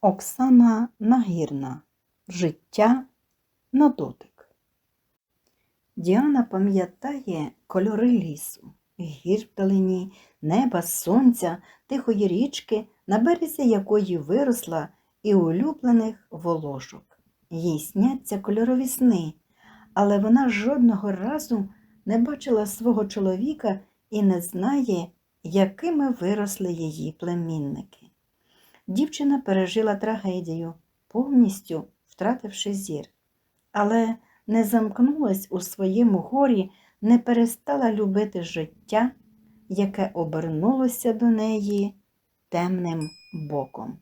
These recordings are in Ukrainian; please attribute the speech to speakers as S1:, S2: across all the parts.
S1: Оксана Нагірна. Життя на дотик. Діана пам'ятає кольори лісу, гір вдалині, неба, сонця, тихої річки, на березі якої виросла і улюблених волошок. Їй сняться кольорові сни, але вона жодного разу не бачила свого чоловіка і не знає, якими виросли її племінники. Дівчина пережила трагедію, повністю втративши зір, але не замкнулась у своєму горі, не перестала любити життя, яке обернулося до неї темним боком.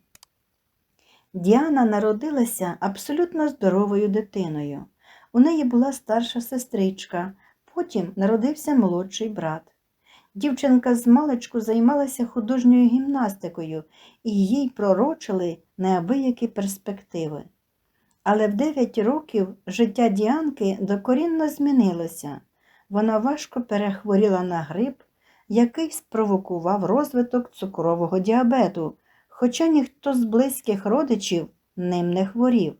S1: Діана народилася абсолютно здоровою дитиною. У неї була старша сестричка, потім народився молодший брат. Дівчинка з маличку займалася художньою гімнастикою, і їй пророчили неабиякі перспективи. Але в 9 років життя Діанки докорінно змінилося. Вона важко перехворіла на грип, який спровокував розвиток цукрового діабету, хоча ніхто з близьких родичів ним не хворів.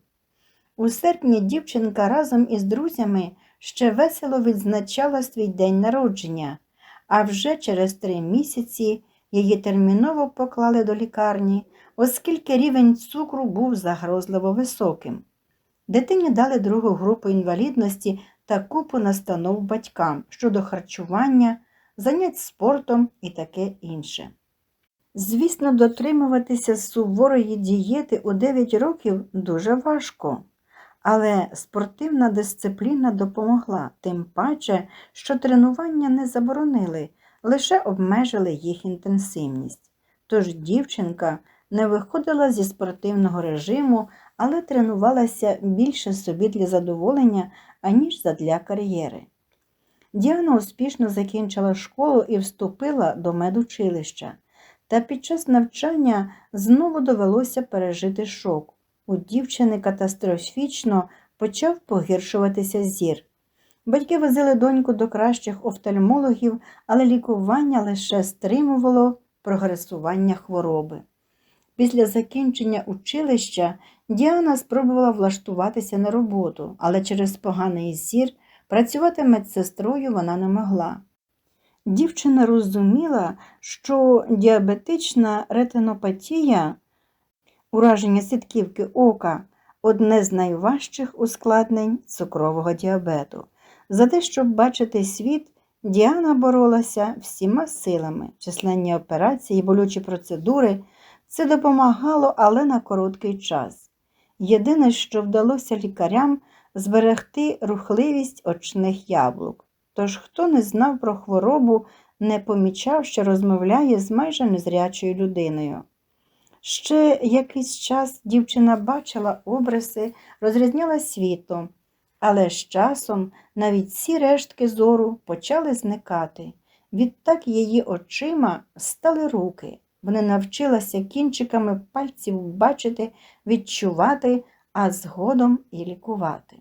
S1: У серпні дівчинка разом із друзями ще весело відзначала свій день народження, а вже через три місяці її терміново поклали до лікарні, оскільки рівень цукру був загрозливо високим. Дитині дали другу групу інвалідності та купу настанов батькам щодо харчування, занять спортом і таке інше. Звісно, дотримуватися суворої дієти у 9 років дуже важко, але спортивна дисципліна допомогла, тим паче, що тренування не заборонили, лише обмежили їх інтенсивність. Тож дівчинка не виходила зі спортивного режиму, але тренувалася більше собі для задоволення, аніж задля кар'єри. Діана успішно закінчила школу і вступила до медучилища, та під час навчання знову довелося пережити шок. У дівчини катастрофічно почав погіршуватися зір. Батьки возили доньку до кращих офтальмологів, але лікування лише стримувало прогресування хвороби. Після закінчення училища Діана спробувала влаштуватися на роботу, але через поганий зір працювати медсестрою вона не могла. Дівчина розуміла, що діабетична ретинопатія, ураження сітківки ока одне з найважчих ускладнень цукрового діабету. За те, щоб бачити світ, Діана боролася всіма силами, численні операції, болючі процедури. Це допомагало, але на короткий час. Єдине, що вдалося лікарям зберегти рухливість очних яблук. Тож, хто не знав про хворобу, не помічав, що розмовляє з майже незрячою людиною. Ще якийсь час дівчина бачила обриси, розрізняла світло, але з часом навіть ці рештки зору почали зникати. Відтак її очима стали руки. Вона навчилася кінчиками пальців бачити, відчувати, а згодом і лікувати.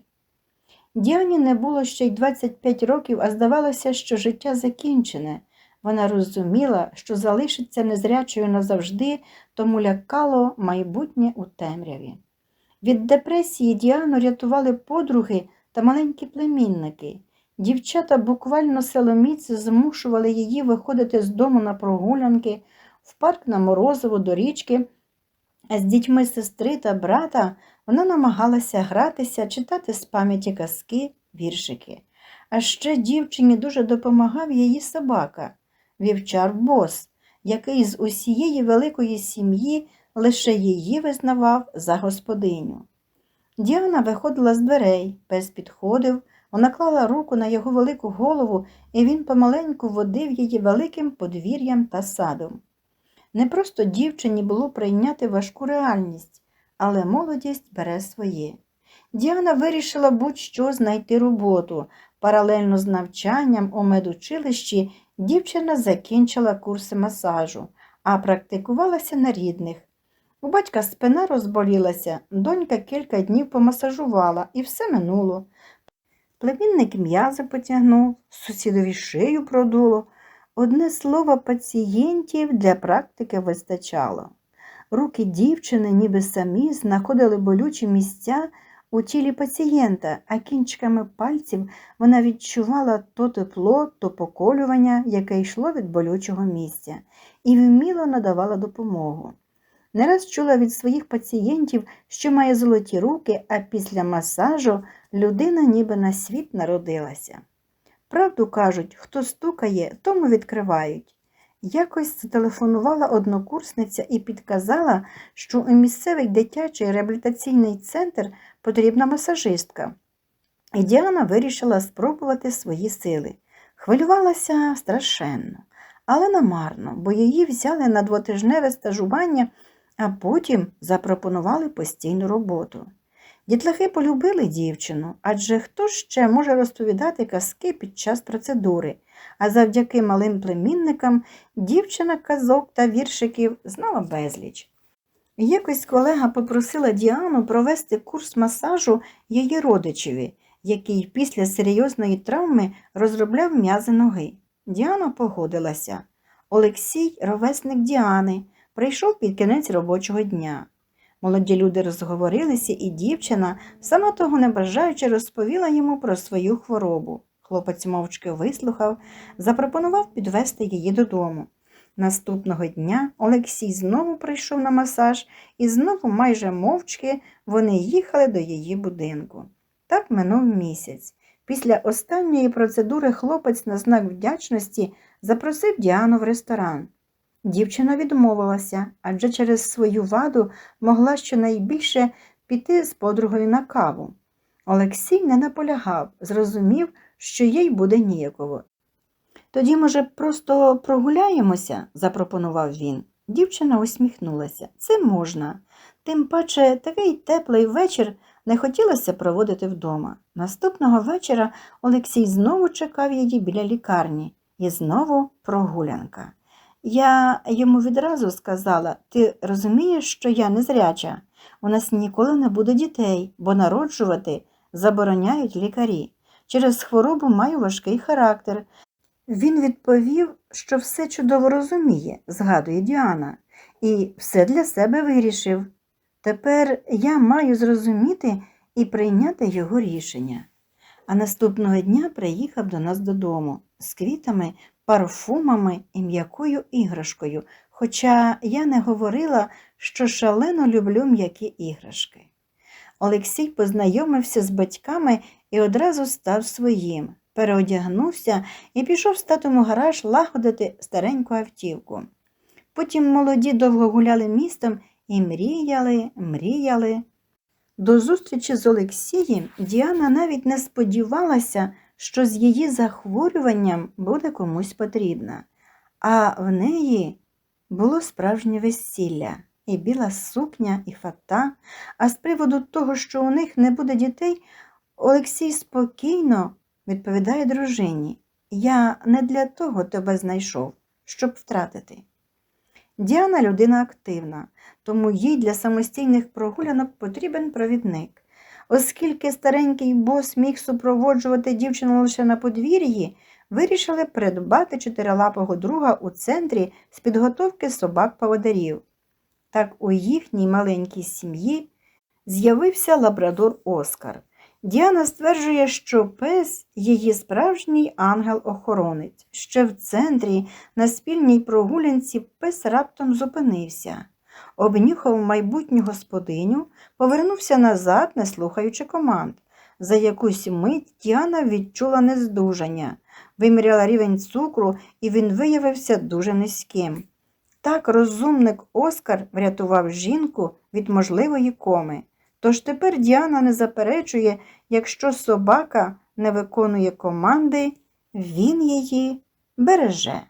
S1: Діані не було ще й 25 років, а здавалося, що життя закінчене. Вона розуміла, що залишиться незрячою назавжди, тому лякало майбутнє у темряві. Від депресії Діану рятували подруги та маленькі племінники. Дівчата буквально силоміць змушували її виходити з дому на прогулянки, в парк на морозиво до річки, а з дітьми сестри та брата вона намагалася гратися, читати з пам'яті казки, віршики. А ще дівчині дуже допомагав її собака, вівчар Бос, який з усієї великої сім'ї лише її визнавав за господиню. Діана виходила з дверей, пес підходив, вона клала руку на його велику голову, і він помаленьку водив її великим подвір'ям та садом. Не просто дівчині було прийняти важку реальність, але молодість бере своє. Діана вирішила будь-що знайти роботу. Паралельно з навчанням у медучилищі дівчина закінчила курси масажу, а практикувалася на рідних. У батька спина розболілася, донька кілька днів помасажувала і все минуло. Племінник м'язи потягнув, сусідові шию продуло. Одне слово, пацієнтів для практики вистачало. руки дівчини ніби самі знаходили болючі місця у тілі пацієнта, а кінчиками пальців вона відчувала то тепло, то поколювання, яке йшло від болючого місця, і вміло надавала допомогу. Не раз чула від своїх пацієнтів, що має золоті руки, а після масажу людина ніби на світ народилася. Правду кажуть, хто стукає, тому відкривають. Якось зателефонувала однокурсниця і підказала, що у місцевий дитячий реабілітаційний центр потрібна масажистка. І Діана вирішила спробувати свої сили. Хвилювалася страшенно, але намарно, бо її взяли на двотижневе стажування, а потім запропонували постійну роботу. Дітлахи полюбили дівчину, адже хто ще може розповідати казки під час процедури, а завдяки малим племінникам дівчина казок та віршиків знала безліч. Якось колега попросила Діану провести курс масажу її родичеві, який після серйозної травми розробляв м'язи ноги. Діана погодилася. Олексій, ровесник Діани, прийшов під кінець робочого дня. Молоді люди розговорилися, і дівчина, сама того не бажаючи, розповіла йому про свою хворобу. Хлопець мовчки вислухав, запропонував підвести її додому. Наступного дня Олексій знову прийшов на масаж, і знову майже мовчки вони їхали до її будинку. Так минув місяць. Після останньої процедури хлопець на знак вдячності запросив Діану в ресторан. Дівчина відмовилася, адже через свою ваду могла щонайбільше піти з подругою на каву. Олексій не наполягав, зрозумів, що їй буде ніяково. Тоді, може, просто прогуляємося, запропонував він. Дівчина усміхнулася. Це можна. Тим паче такий теплий вечір не хотілося проводити вдома. Наступного вечора Олексій знову чекав її біля лікарні і знову прогулянка. Я йому відразу сказала, ти розумієш, що я незряча? У нас ніколи не буде дітей, бо народжувати забороняють лікарі. Через хворобу маю важкий характер. Він відповів, що все чудово розуміє, згадує Діана, і все для себе вирішив. Тепер я маю зрозуміти і прийняти його рішення. А наступного дня приїхав до нас додому з квітами, парфумами і м'якою іграшкою, хоча я не говорила, що шалено люблю м'які іграшки. Олексій познайомився з батьками і одразу став своїм, переодягнувся і пішов з татом у гараж лагодити стареньку автівку. Потім молоді довго гуляли містом і мріяли, мріяли. До зустрічі з Олексієм Діана навіть не сподівалася, що з її захворюванням буде комусь потрібна, а в неї було справжнє весілля, і біла сукня, і фата. А з приводу того, що у них не буде дітей, Олексій спокійно відповідає дружині: Я не для того тебе знайшов, щоб втратити. Діана людина активна, тому їй для самостійних прогулянок потрібен провідник. Оскільки старенький бос міг супроводжувати дівчину лише на подвір'ї, вирішили придбати чотирилапого друга у центрі з підготовки собак-поводарів. Так у їхній маленькій сім'ї з'явився лабрадор Оскар. Діана стверджує, що пес її справжній ангел-охоронець. Ще в центрі на спільній прогулянці пес раптом зупинився, обнюхав майбутню господиню, повернувся назад, не слухаючи команд. За якусь мить Діана відчула нездужання, виміряла рівень цукру, і він виявився дуже низьким. Так розумник Оскар врятував жінку від можливої коми. Тож тепер Діана не заперечує, якщо собака не виконує команди, він її береже.